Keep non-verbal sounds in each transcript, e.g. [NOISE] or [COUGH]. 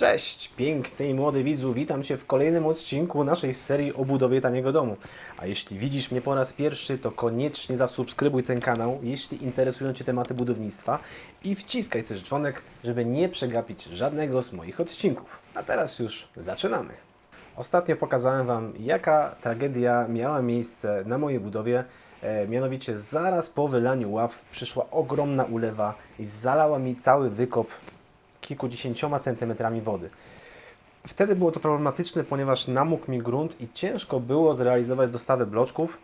Cześć, piękny i młody widzu, witam Cię w kolejnym odcinku naszej serii o budowie taniego domu. A jeśli widzisz mnie po raz pierwszy, to koniecznie zasubskrybuj ten kanał, jeśli interesują Cię tematy budownictwa i wciskaj też dzwonek, żeby nie przegapić żadnego z moich odcinków. A teraz już zaczynamy. Ostatnio pokazałem Wam, jaka tragedia miała miejsce na mojej budowie. E, mianowicie zaraz po wylaniu ław przyszła ogromna ulewa i zalała mi cały wykop kilkudziesięcioma centymetrami wody. Wtedy było to problematyczne, ponieważ namógł mi grunt i ciężko było zrealizować dostawę bloczków.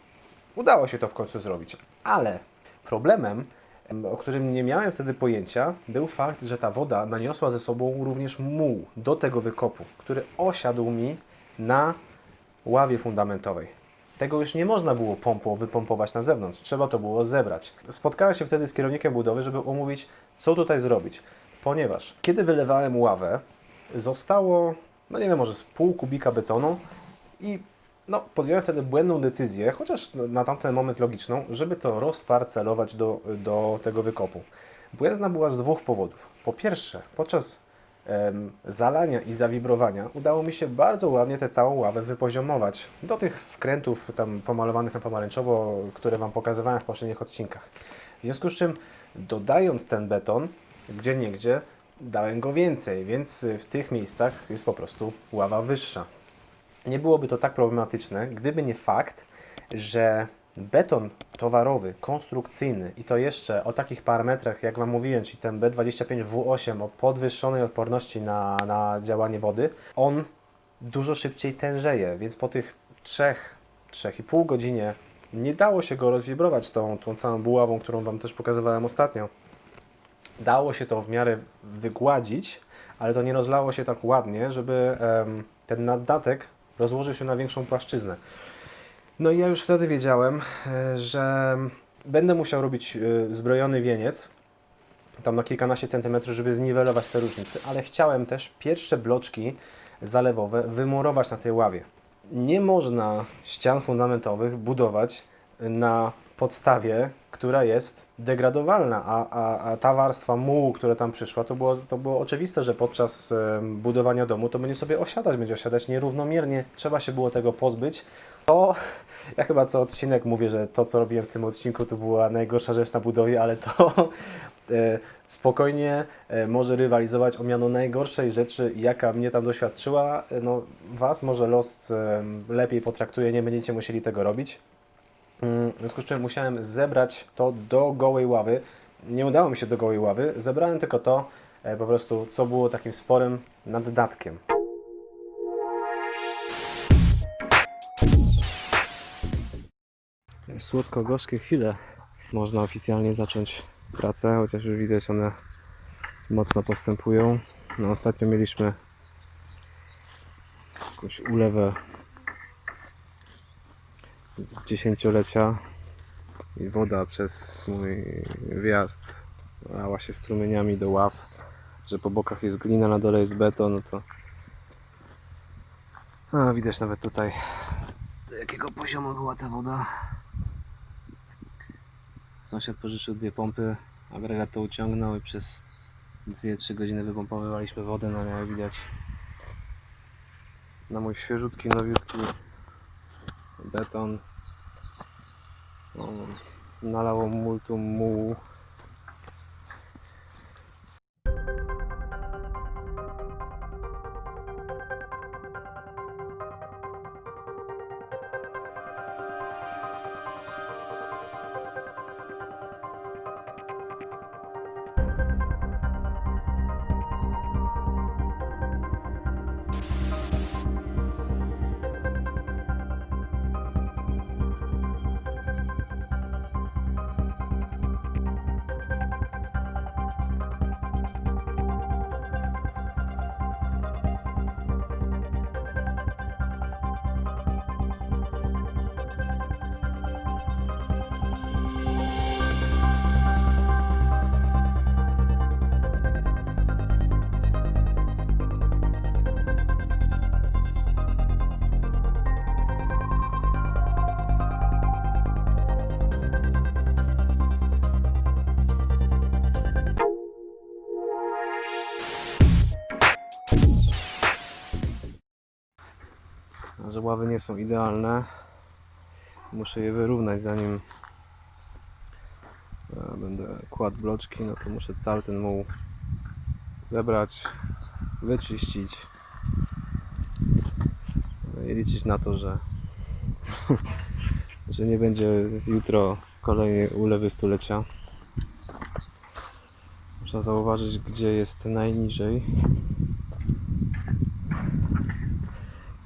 Udało się to w końcu zrobić, ale problemem, em, o którym nie miałem wtedy pojęcia, był fakt, że ta woda naniosła ze sobą również muł do tego wykopu, który osiadł mi na ławie fundamentowej. Tego już nie można było pompą wypompować na zewnątrz, trzeba to było zebrać. Spotkałem się wtedy z kierownikiem budowy, żeby omówić, co tutaj zrobić. Ponieważ kiedy wylewałem ławę, zostało, no nie wiem, może z pół kubika betonu i no, podjąłem wtedy błędną decyzję, chociaż na tamten moment logiczną, żeby to rozparcelować do, do tego wykopu. Błędna była z dwóch powodów. Po pierwsze, podczas em, zalania i zawibrowania udało mi się bardzo ładnie tę całą ławę wypoziomować do tych wkrętów tam pomalowanych na pomarańczowo, które Wam pokazywałem w poprzednich odcinkach. W związku z czym dodając ten beton, gdzie niegdzie dałem go więcej, więc y, w tych miejscach jest po prostu ława wyższa. Nie byłoby to tak problematyczne, gdyby nie fakt, że beton towarowy, konstrukcyjny i to jeszcze o takich parametrach, jak Wam mówiłem, czyli ten B25W8 o podwyższonej odporności na, na działanie wody, on dużo szybciej tężeje, więc po tych 3, 3,5 godzinie nie dało się go rozwibrować tą, tą całą buławą, którą Wam też pokazywałem ostatnio dało się to w miarę wygładzić, ale to nie rozlało się tak ładnie, żeby ten naddatek rozłożył się na większą płaszczyznę. No i ja już wtedy wiedziałem, e, że będę musiał robić e, zbrojony wieniec, tam na kilkanaście centymetrów, żeby zniwelować te różnice, ale chciałem też pierwsze bloczki zalewowe wymurować na tej ławie. Nie można ścian fundamentowych budować na podstawie, która jest degradowalna, a, a, a ta warstwa mułu, która tam przyszła, to było, to było oczywiste, że podczas budowania domu to będzie sobie osiadać, będzie osiadać nierównomiernie, trzeba się było tego pozbyć. To, ja chyba co odcinek mówię, że to, co robiłem w tym odcinku, to była najgorsza rzecz na budowie, ale to [LAUGHS] e, spokojnie e, może rywalizować o miano najgorszej rzeczy, jaka mnie tam doświadczyła. E, No, Was może los lepiej potraktuje, nie będziecie musieli tego robić. Mm, W związku z czym musiałem zebrać to do gołej ławy. Nie udało mi się do gołej ławy, zebrałem tylko to e, po prostu, co było takim sporym naddatkiem. Słodko-gorzkie chwile. Można oficjalnie zacząć pracę, chociaż już widać one mocno postępują. No, ostatnio mieliśmy jakąś ulewę dziesięciolecia i woda przez mój wjazd lała się strumieniami do ław, że po bokach jest glina, na dole jest beton, no to a, widać nawet tutaj do jakiego poziomu była ta woda. Sąsiad pożyczył dwie pompy, agregat to uciągnął i przez 2-3 godziny wypompowywaliśmy wodę, no ale jak widać na mój świeżutki, nowiutki beton. No, nalało multum mułu nie są idealne. Muszę je wyrównać zanim e, będę kładł bloczki, no to muszę cały ten muł zebrać, wyczyścić no i liczyć na to, że [LAUGHS] że nie będzie jutro kolejnej ulewy stulecia. Można zauważyć, gdzie jest najniżej.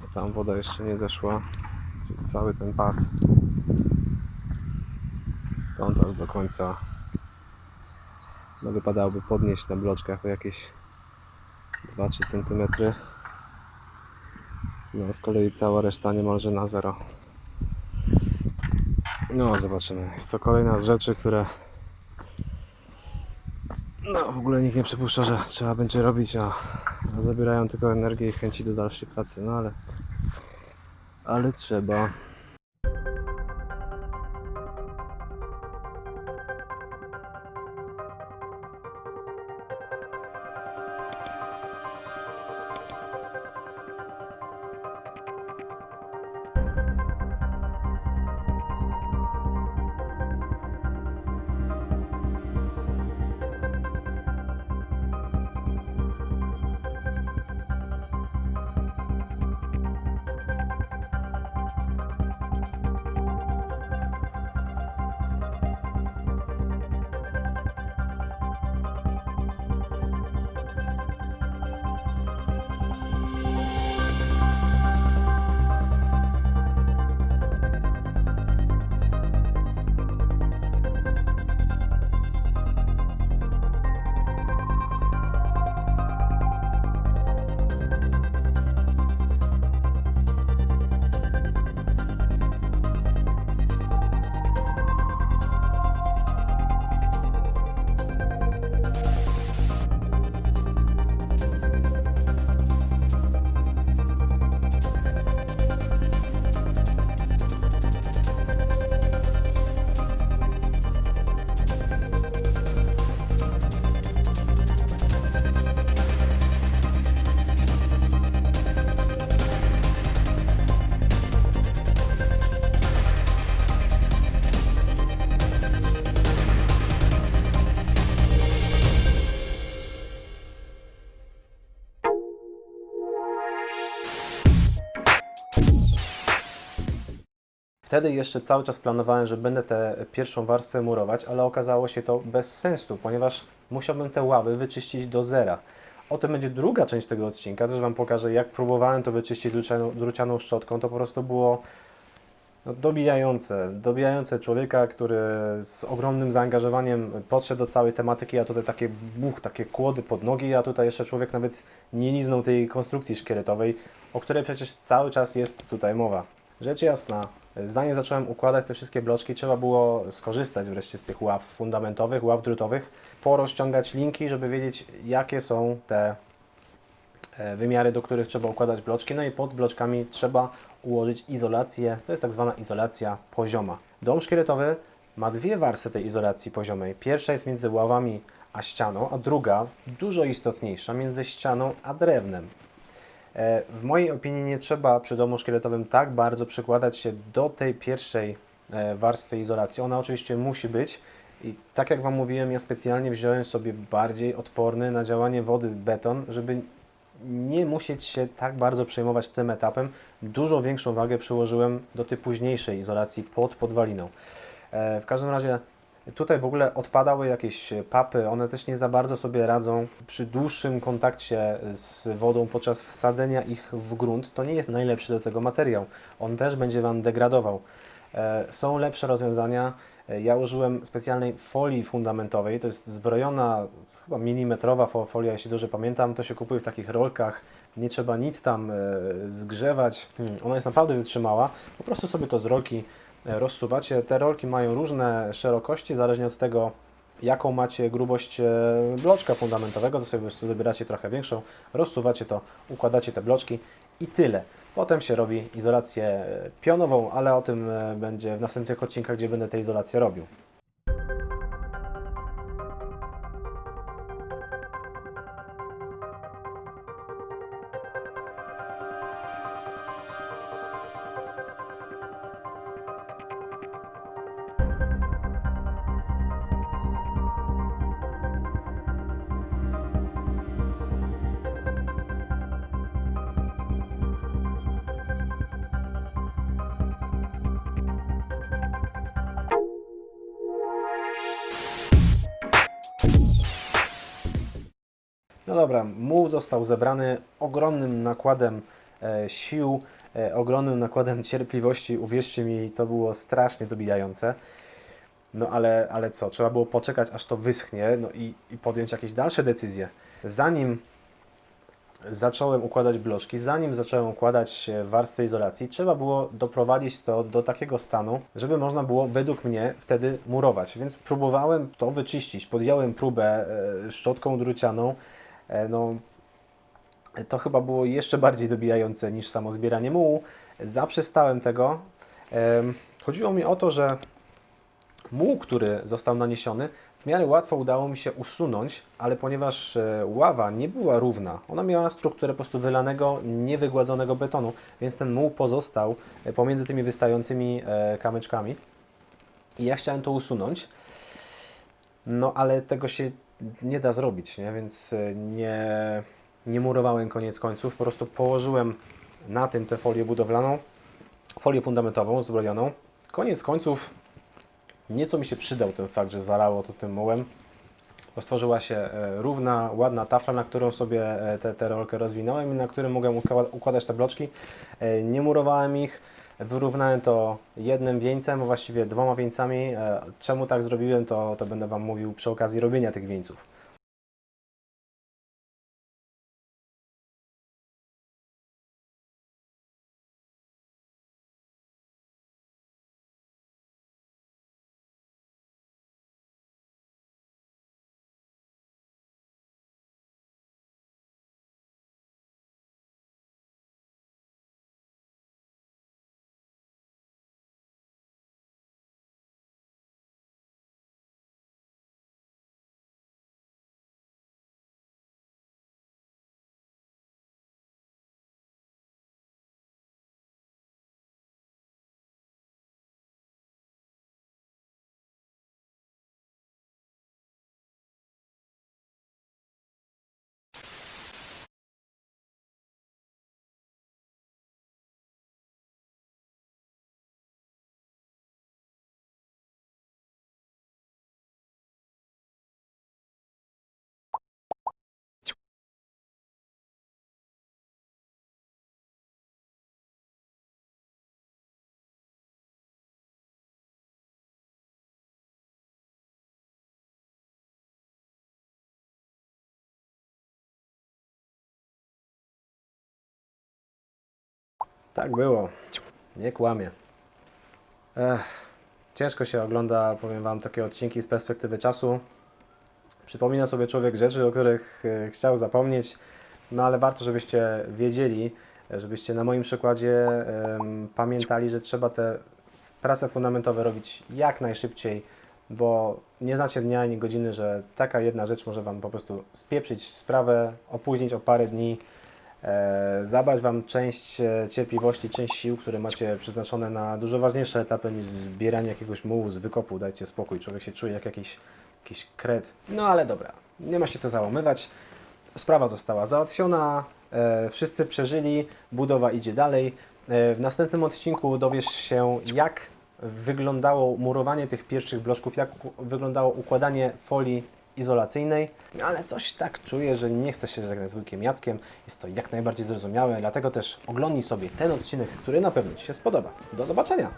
Bo Tam woda jeszcze nie zeszła. Cały ten pas stąd aż do końca no wypadałoby podnieść na bloczkach o jakieś 2-3 cm. No z kolei cała reszta niemalże na zero. No zobaczymy. Jest to kolejna z rzeczy, które no w ogóle nikt nie przypuszcza, że trzeba będzie robić, a zabierają tylko energię i chęci do dalszej pracy. No ale ale trzeba. Wtedy jeszcze cały czas planowałem, że będę tę pierwszą warstwę murować, ale okazało się to bez sensu, ponieważ musiałbym te ławy wyczyścić do zera. O tym będzie druga część tego odcinka. Też Wam pokażę, jak próbowałem to wyczyścić drucianą, drucianą szczotką. To po prostu było no, dobijające. Dobijające człowieka, który z ogromnym zaangażowaniem podszedł do całej tematyki, a tutaj takie buch, takie kłody pod nogi, a tutaj jeszcze człowiek nawet nie liznął tej konstrukcji szkieletowej, o której przecież cały czas jest tutaj mowa. Rzecz jasna, zanim zacząłem układać te wszystkie bloczki, trzeba było skorzystać wreszcie z tych ław fundamentowych, ław drutowych, porozciągać linki, żeby wiedzieć, jakie są te e, wymiary, do których trzeba układać bloczki. No i pod bloczkami trzeba ułożyć izolację, to jest tak zwana izolacja pozioma. Dom szkieletowy ma dwie warstwy tej izolacji poziomej. Pierwsza jest między ławami a ścianą, a druga, dużo istotniejsza, między ścianą a drewnem. E, W mojej opinii nie trzeba przy domu szkieletowym tak bardzo przykładać się do tej pierwszej e, warstwy izolacji. Ona oczywiście musi być. I tak jak Wam mówiłem, ja specjalnie wziąłem sobie bardziej odporny na działanie wody beton, żeby nie musieć się tak bardzo przejmować tym etapem. Dużo większą wagę przyłożyłem do tej późniejszej izolacji pod podwaliną. E, W każdym razie Tutaj w ogóle odpadały jakieś papy, one też nie za bardzo sobie radzą przy dłuższym kontakcie z wodą podczas wsadzenia ich w grunt. To nie jest najlepszy do tego materiał. On też będzie Wam degradował. E, Są lepsze rozwiązania. E, Ja użyłem specjalnej folii fundamentowej. To jest zbrojona, chyba milimetrowa fo- folia, jeśli dobrze pamiętam. To się kupuje w takich rolkach. Nie trzeba nic tam e, zgrzewać. Hmm, Ona jest naprawdę wytrzymała. Po prostu sobie to z rolki rozsuwacie. Te rolki mają różne szerokości, zależnie od tego, jaką macie grubość e, bloczka fundamentowego, to sobie wybieracie trochę większą, rozsuwacie to, układacie te bloczki i tyle. Potem się robi izolację e, pionową, ale o tym e, będzie w następnych odcinkach, gdzie będę tę izolację robił. No dobra, muł został zebrany ogromnym nakładem e, sił, e, ogromnym nakładem cierpliwości. Uwierzcie mi, to było strasznie dobijające. No ale, ale co, trzeba było poczekać, aż to wyschnie no i, i podjąć jakieś dalsze decyzje. Zanim zacząłem układać bloczki, zanim zacząłem układać warstwy izolacji, trzeba było doprowadzić to do takiego stanu, żeby można było według mnie wtedy murować. Więc próbowałem to wyczyścić. Podjąłem próbę e, szczotką drucianą. E, No, to chyba było jeszcze bardziej dobijające niż samo zbieranie mułu. Zaprzestałem tego. Chodziło mi o to, że muł, który został naniesiony, w miarę łatwo udało mi się usunąć, ale ponieważ e, ława nie była równa, ona miała strukturę po prostu wylanego, niewygładzonego betonu, więc ten muł pozostał e, pomiędzy tymi wystającymi kamyczkami. I ja chciałem to usunąć, no ale tego się nie da zrobić, nie? więc e, nie, nie murowałem koniec końców, po prostu położyłem na tym tę folię budowlaną, folię fundamentową zbrojoną. Koniec końców Nieco mi się przydał ten fakt, że zalało to tym mułem, bo stworzyła się e, równa, ładna tafla, na którą sobie e, tę rolkę rozwinąłem i na którym mogłem ukła- układać te bloczki. Nie murowałem ich, wyrównałem to jednym wieńcem, właściwie dwoma wieńcami. E, Czemu tak zrobiłem, to, to będę Wam mówił przy okazji robienia tych wieńców. Tak było. Nie kłamie. Ech, ciężko się ogląda, powiem Wam, takie odcinki z perspektywy czasu. Przypomina sobie człowiek rzeczy, o których e, chciał zapomnieć, no ale warto, żebyście wiedzieli, żebyście na moim przykładzie pamiętali, że trzeba te prace fundamentowe robić jak najszybciej, bo nie znacie dnia ani godziny, że taka jedna rzecz może Wam po prostu spieprzyć sprawę, opóźnić o parę dni, zabrać Wam część e, cierpliwości, część sił, które macie przeznaczone na dużo ważniejsze etapy niż zbieranie jakiegoś mułu z wykopu. Dajcie spokój, człowiek się czuje jak jakiś, jakiś kret. No ale dobra, nie ma się co załamywać. Sprawa została załatwiona, e, wszyscy przeżyli, budowa idzie dalej. E, w następnym odcinku dowiesz się, jak wyglądało murowanie tych pierwszych bloczków, jak wyglądało układanie folii izolacyjnej, ale coś tak czuję, że nie chcę się żegnać z wujkiem Jackiem. Jest to jak najbardziej zrozumiałe, dlatego też oglądnij sobie ten odcinek, który na pewno Ci się spodoba. Do zobaczenia!